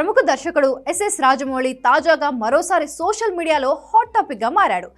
ప్రముఖ దర్శకుడు ఎస్ఎస్ రాజమౌళి తాజాగా మరోసారి సోషల్ మీడియాలో హాట్ టాపిక్గా మారాడు.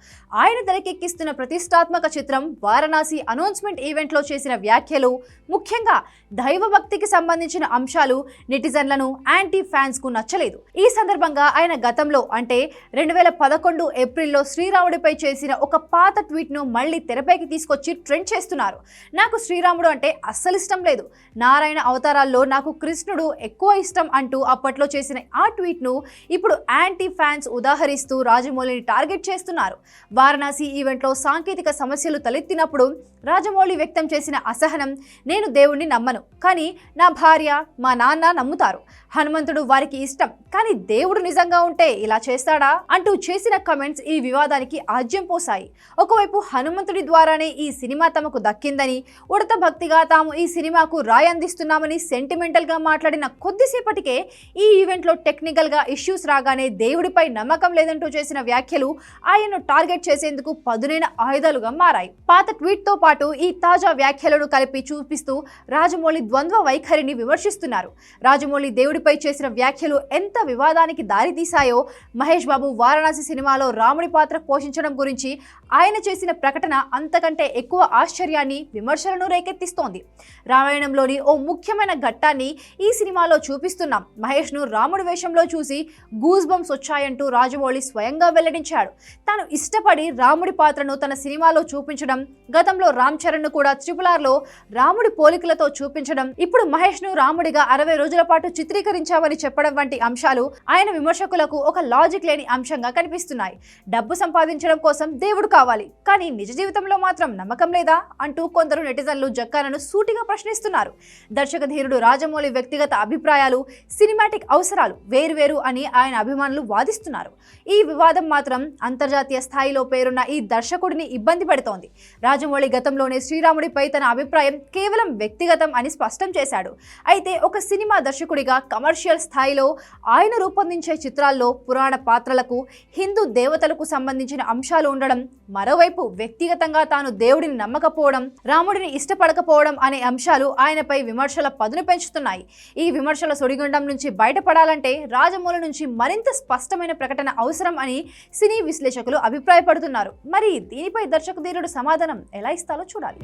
ఆయన తెరకెక్కిస్తున్న ప్రతిష్టాత్మక చిత్రం వారణాసి అనౌన్స్మెంట్ ఈవెంట్లో చేసిన వ్యాఖ్యలు ముఖ్యంగా దైవభక్తికి సంబంధించిన అంశాలు నెటిజన్లను యాంటీ ఫ్యాన్స్కు నచ్చలేదు. ఈ సందర్భంగా ఆయన గతంలో అంటే రెండు వేల పదకొండు ఏప్రిల్లో శ్రీరాముడిపై చేసిన ఒక పాత ట్వీట్ను మళ్ళీ తెరపైకి తీసుకొచ్చి ట్రెండ్ చేస్తున్నారు. నాకు శ్రీరాముడు అంటే అస్సలు ఇష్టం లేదు. నారాయణ అవతారాల్లో నాకు కృష్ణుడు ఎక్కువ ఇష్టం అంటూ అప్పట్లో చేసిన ఆ ట్వీట్ను ఇప్పుడు యాంటీ ఫ్యాన్స్ ఉదాహరిస్తూ రాజమౌళిని టార్గెట్ చేస్తున్నారు. వారణాసి ఈవెంట్లో సాంకేతిక సమస్యలు తలెత్తినప్పుడు రాజమౌళి వ్యక్తం చేసిన అసహనం నేను దేవుణ్ణి నమ్మను కానీ నా భార్య మా నాన్న నమ్ముతారు. హనుమంతుడు వారికి ఇష్టం కానీ దేవుడు నిజంగా ఉంటే ఇలా చేస్తాడా? అంటూ చేసిన కమెంట్స్ ఈ వివాదానికి ఆజ్యం పోసాయి ఒకవైపు హనుమంతుడి ద్వారానే ఈ సినిమా తమకు దక్కిందని ఉడత భక్తిగా తాము ఈ సినిమాకు రాయి అందిస్తున్నామని సెంటిమెంటల్గా మాట్లాడిన కొద్దిసేపటికే ఈ ఈవెంట్లో టెక్నికల్గా ఇష్యూస్ రాగానే దేవుడిపై నమ్మకం లేదంటూ చేసిన వ్యాఖ్యలు ఆయన్ను టార్గెట్ చేసేందుకు పదునైన ఆయుధాలుగా మారాయి. పాత ట్వీట్తో పాటు ఈ తాజా వ్యాఖ్యలను కలిపి చూపిస్తూ రాజమౌళి ద్వంద్వ వైఖరిని విమర్శిస్తున్నారు. రాజమౌళి దేవుడిపై చేసిన వ్యాఖ్యలు ఎంత వివాదానికి దారితీశాయో మహేష్ బాబు వారణాసి సినిమాలో రాముడి పాత్ర పోషించడం గురించి ఆయన చేసిన ప్రకటన అంతకంటే ఎక్కువ ఆశ్చర్యాన్ని విమర్శలను రేకెత్తిస్తోంది. రామాయణంలోని ఓ ముఖ్యమైన ఘట్టాన్ని ఈ సినిమాలో చూపిస్తున్నాం. మహేష్ను రాముడి వేషంలో చూసి గూజ్ బంప్స్ వచ్చాయంటూ రాజమౌళి స్వయంగా వెల్లడించాడు. తాను ఇష్టపడి రాముడి పాత్రను తన సినిమాలో చూపించడం గతంలో రామ్ చరణ్ను కూడా త్రిపుల్ ఆర్లో రాముడి పోలికలతో చూపించడం ఇప్పుడు మహేష్ను రాముడిగా అరవై రోజుల పాటు చిత్రీకరించామని చెప్పడం వంటి అంశాలు ఆయన విమర్శకులకు ఒక లాజిక్ లేని అంశంగా కనిపిస్తున్నాయి. డబ్బు సంపాదించడం కోసం దేవుడు కావాలి కానీ నిజ జీవితంలో మాత్రం నమ్మకం లేదా? అంటూ కొందరు నెటిజన్లు జక్కాలను సూటిగా ప్రశ్నిస్తున్నారు. దర్శక ధీరుడు రాజమౌళి వ్యక్తిగత అభిప్రాయాలు సినిమాటిక్ అవసరాలు వేరువేరు అని ఆయన అభిమానులు వాదిస్తున్నారు. ఈ వివాదం మాత్రం అంతర్జాతీయ స్థాయిలో పేరున్న ఈ దర్శకుడిని ఇబ్బంది పెడుతోంది. రాజమౌళి గతంలోనే శ్రీరాముడిపై తన అభిప్రాయం కేవలం వ్యక్తిగతం అని స్పష్టం చేశాడు. అయితే ఒక సినిమా దర్శకుడిగా కమర్షియల్ స్థాయిలో ఆయన రూపొందించే చిత్రాల్లో పురాణ పాత్రలకు హిందూ దేవతలకు సంబంధించిన అంశాలు ఉండడం మరోవైపు వ్యక్తిగతంగా తాను దేవుడిని నమ్మకపోవడం రాముడిని ఇష్టపడకపోవడం అనే అంశాలు ఆయనపై విమర్శల పదును పెంచుతున్నాయి. ఈ విమర్శల సుడిగుండం నుంచి బయట బయటపడాలంటే రాజమౌళి నుంచి మరింత స్పష్టమైన ప్రకటన అవసరం అని సినీ విశ్లేషకులు అభిప్రాయపడుతున్నారు. మరి దీనిపై దర్శకధీరుడు సమాధానం ఎలా ఇస్తారో చూడాలి.